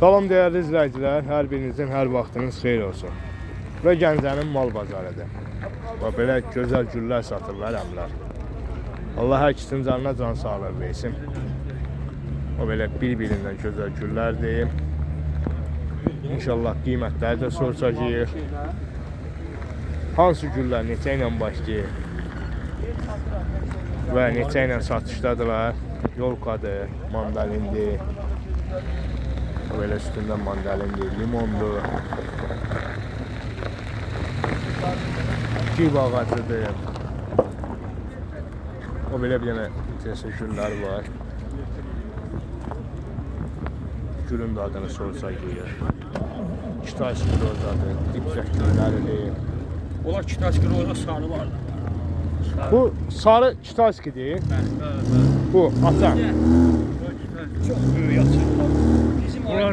Salam değerli izləyicilər, hər birinizin hər vaxtınız xeyir olsun. Və Gəncənin mal bazarıdır. Və belə gözəl güllər satırlar əmlər. Allah hər ikisinin canına can sağlığı versin. O belə bir-birindən gözəl güllərdir. İnşallah qiymətləri də soracağıq. Hansı güllər neçə ilə başlayır? Və neçə ilə satışdadılar? Yolkadır, mandalindir. Böyle üstünden mandalindir, limondur. Kiv ağacıdır. O belə bir dənə teşekkürlər var. Gülün də adını sorsa gelir. Kitayski rozadır, dipçək gülləridir. Onlar kitaşkı roza sarı vardı. Bu sarı kitayskidir. Bu ata. Çok büyük yatır.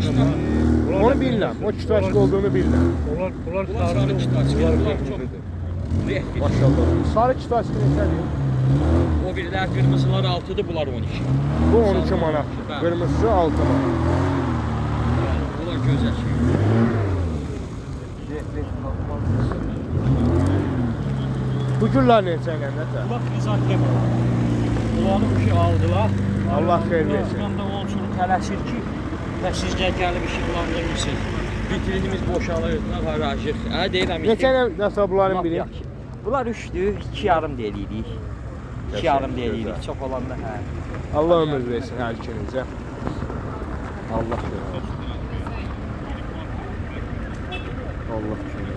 Da Onu bilmem. O kitayski olduğunu bilmem. Onlar, onlar bunlar sarı kitaşkı. Bunlar Bunlar çok. Maşallah. Sarı kitayski neçədir? O birler kırmızılar altıdır, bunlar 12. Bu 12 manat. Qırmızısı 6 manat. Yani bunlar güzel şey. Bu güllər neçə ilə nətə? Bunlar krizantem. Bunları bir şey aldılar. Allah xeyir versin. Buradan da onun için tələsir ki, və sizcə gəlib işıqlandırmışsın. Vitrinimiz boşalır, nə qarajıq. Hə, deyirəm. Neçə nəsə bunların biri? Bunlar üçdür, iki yarım deliyirik. İki yarım deliyirik. Çox olanda hə. Allah ömür versin hər ikinizə. Allah versin. Allah versin.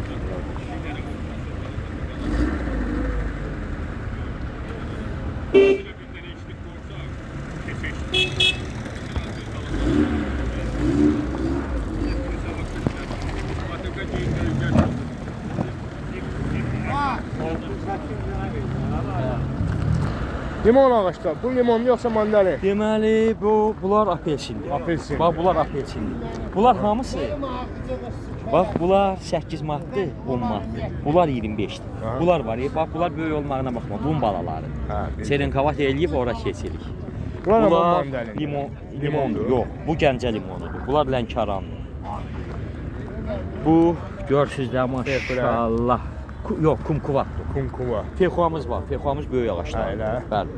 Limon ağaçlar. Bu limon yoksa mandalin? Deməli, bu bunlar apelsindir. Apelsin. Bax, bunlar apelsindir. Bunlar hamısı Bax, bunlar 8 manatdır, 10 manatdır. Bunlar 25-dir. Aha. Bunlar var, ya, bax, bunlar böyük olmağına baxma, bunun balaları. Ha, bildim. Serenkavat eləyib ora keçirik. Bunlar Bunlar limon, Limondur. limondur. Yox, bu Gəncə limonudur. Bunlar Lənkərandır. Bu görürsüz də maşallah. Ku- Yox, kumkuvatdır. Kumkuva. Fexuamız var. Fexuamız böyük ağaclar. Elə? Bəli.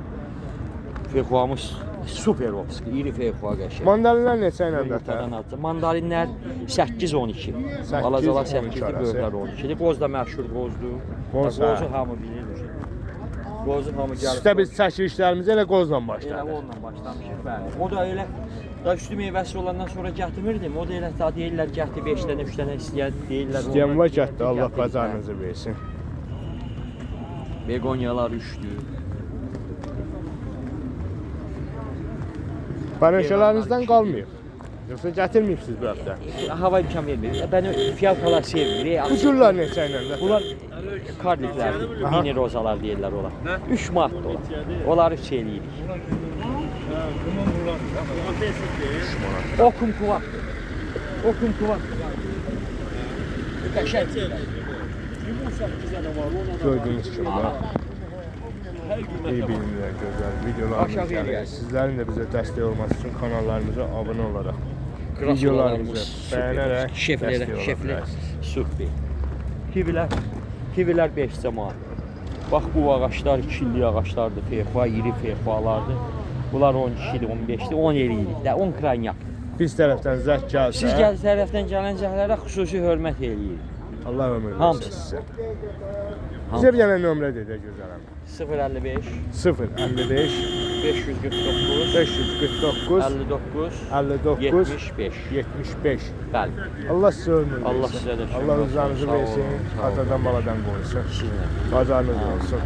Fexuamız super opski, iri fexua qəşəng. Mandalinler neçə ilə nətə? Yumurtadan aldı. Mandalinlər 8-12. 8, Balacalar 12 8-dir, arası. böyüklər 12-dir. Qoz da məşhur qozdur. Qoz, hə. Qozu hamı bilir. Qozu hamı gəlir. Sizdə biz çəkilişlərimizi elə qozla Elə başladı. onunla başlamışıq, bəli. O da elə da üstü meyvəsi olandan sonra gətirmirdim. O da elə ta deyirlər gətir 5 dənə, 3 dənə istəyər deyirlər. İstəyən var gətir, Allah qazanınızı versin. Begonyalar 3-dür. Paylaşılarınızdan qalmayıb. Yoxsa gətirməyibsiniz bu həftə? Hava imkan vermir. Ben fiyakalar sevmiyorum. Bu güllər neçə ilə nətə? Bunlar karliklerdir. Aha. Mini rozalar deyirlər olar. 3 manat dolar. Onları üç eləyirik. O kumkuvat. O kumkuvat. Qəşəng. Gördüyünüz kimi bax. Bir-birinə gözəl videolarımız Aşağı gəlir. Sizlərin də bizə dəstək olması üçün kanallarımıza abunə olaraq videolarımızı Videolarımız bəyənərək şeflərə, dəstək ola super. Kivilər, kivilər 5 zaman. Bax bu ağaçlar ikili ağaçlardır, fexua, iri fexualardır. Bunlar 10 kişidir, 15-dir, 10 eləyirik də, 10 kranyak. Biz tərəfdən zəng gəlsə, Siz gəl tərəfdən gələn cəhlərə xüsusi hörmət eləyirik. Allah ömür versin Hamısı. sizə. Bizə bir dənə nömrə dedə gözələm. 055 0 55 549 549 59 59 75. 75. Bəli. Allah sizə ömür versin. Allah sizə də Allah olsun. rızanızı Sağ olun, versin. sağ olun. Atadan baladan. Sizinlə. Bazarınız olsun.